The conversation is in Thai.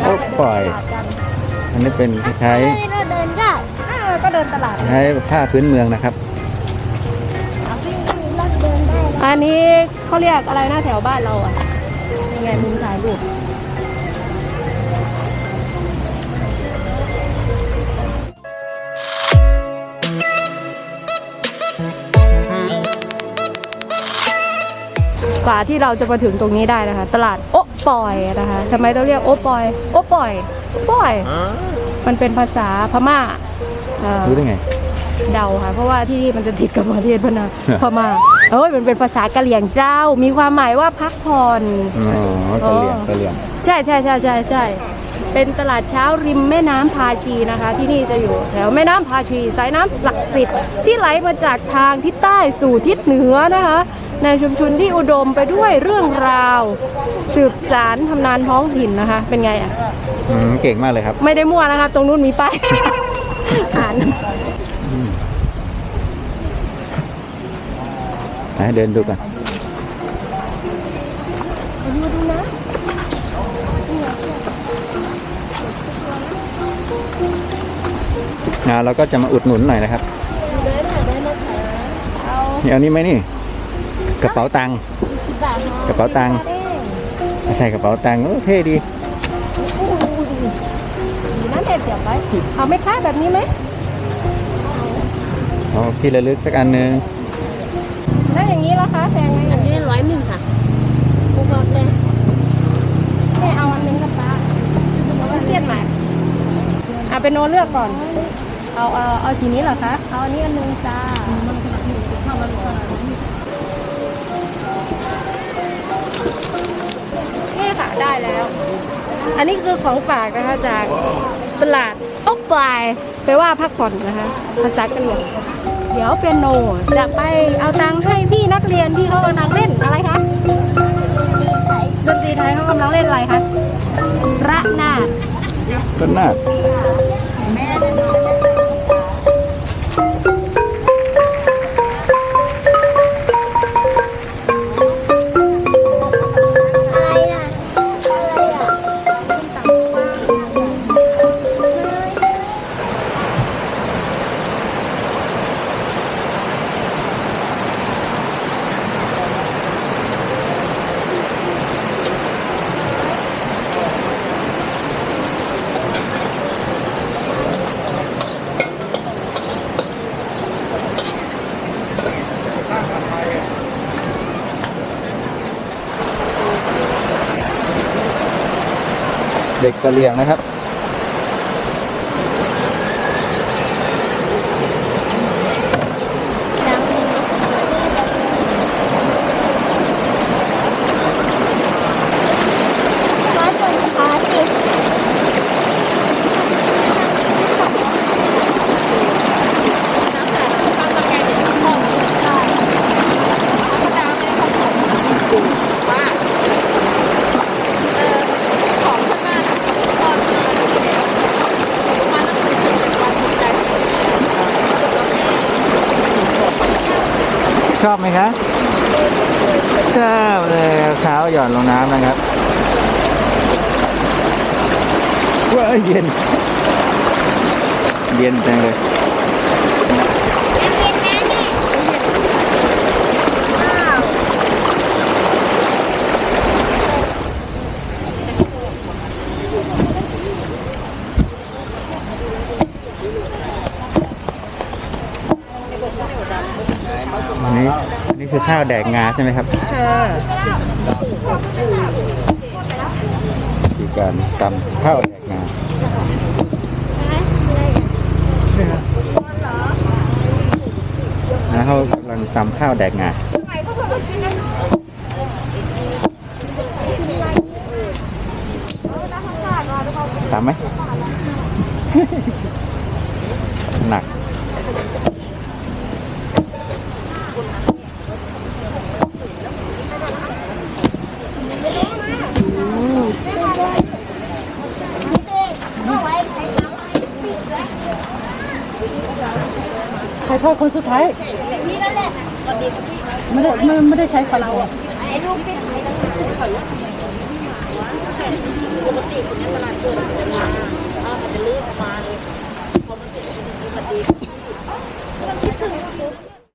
โอ้ปล่อยตลาดกันอันนี้เป็นคล้ายเฮ้ยเราเดินได้อ่าก็เดินตลาด ๆคล้ายผ้าพื้นเมืองนะครับเราเดินได้อันนี้เขาเรียกอะไรนะแถวบ้านเราอะยังไงมุมถ่ายรูปกว่าที่เราจะมาถึงตรงนี้ได้นะคะ ตลาด โอ๊ะ ปอยนะคะทำไมต้องเรียกโอ๊ะปอย โอ๊ะปอยโอ๊ะปอย มันเป็นภาษาพม่าเอ่อรู้ได้ไง เดาค่ะ เพราะว่าที่นี่มันจะติดกับประเทศพนาพม่าเอ้ยมันเป็นภาษากะเหรี่ยงเจ้า มีความหมายว่าพักผ่อน อ๋อกะเหรี่ยงกะเหรี่ยง ใช่ใช่ใช่ใช่ใช่ เป็นตลาดเช้าริมแม่น้ำพาชีนะคะ ที่นี่จะอยู่แถวแม่น้ำพาชี สายน้ำศักดิ์สิทธิ์ที่ไหลมาจากทางทิศใต้สู่ทิศเหนือนะคะ ในชุมชนที่อุดมไปด้วยเรื่องราว สืบสารทำนานท้องถิ่นนะคะ เป็นไงอะ อืมเก่งมากเลยครับ ไม่ได้มั่วนะคะ ตรงนู้นมีป้าย อ่านอืมไหนเดินดูกัน นะเราก็จะมาอุดหนุนหน่อยนะครับเดินหน่อยเดินมาขาเอานี่เอานี่ไหมนี่ กระเป๋าตังค์สิบบาทพอกระเป๋าตังค์ใส่กระเป๋าตังค์โอ้เท่ดีดีนั่นเด็ดเดี๋ยวไปเอาไหม่ค้าแบบนี้ไหมเอาที่ระลึกสักอันหนึ่งแล้วอย่างนี้ล่ะคะแพงไหมอันนี้ร้อยหนึ่งค่ะกูบอกเลยแม่เอาอันนึงกับตาเอาอันเทียนมาอะเป็นโนเลือกก่อน เอาเอาเอาสีนี้เหรอคะ เอาอันนี้อันนึงจ้านี่ค่ะได้แล้ว อันนี้คือของฝากนะคะจากตลาดโอ๊กปลายแปลว่าพักผ่อนนะคะภาษากะเหรี่ยงเดี๋ยวเปียโนจะไปเอาตังค์ให้พี่นักเรียนที่เขากำลังเล่นอะไรคะดนตรีไทยเขากำลังเล่นอะไรคะระนาดต้นาดอะ เด็กกะเหรี่ยงนะครับ ร้อยคนพาสิ ชอบไหมคะชอบเลยเอาเท้าหย่อนลงน้ำนะครับว้ายเย็น เย็นจังเลย อันนี้อันนี้ คือข้าวแดกงาใช่ไหมครับค่ะคือการตำข้าวแดกงานะเขากำลังตำข้าวแดกงาตำไหม หนัก ใครทอดคนสุดท้ายไม่ได้ไม่ไม่ได้ใช้ไฟแรงปกติคนนี้ตลาดเกิดมันจะมามันจะลื้อกมาเลยพอมันเสร็จมันดีมันคิดถึง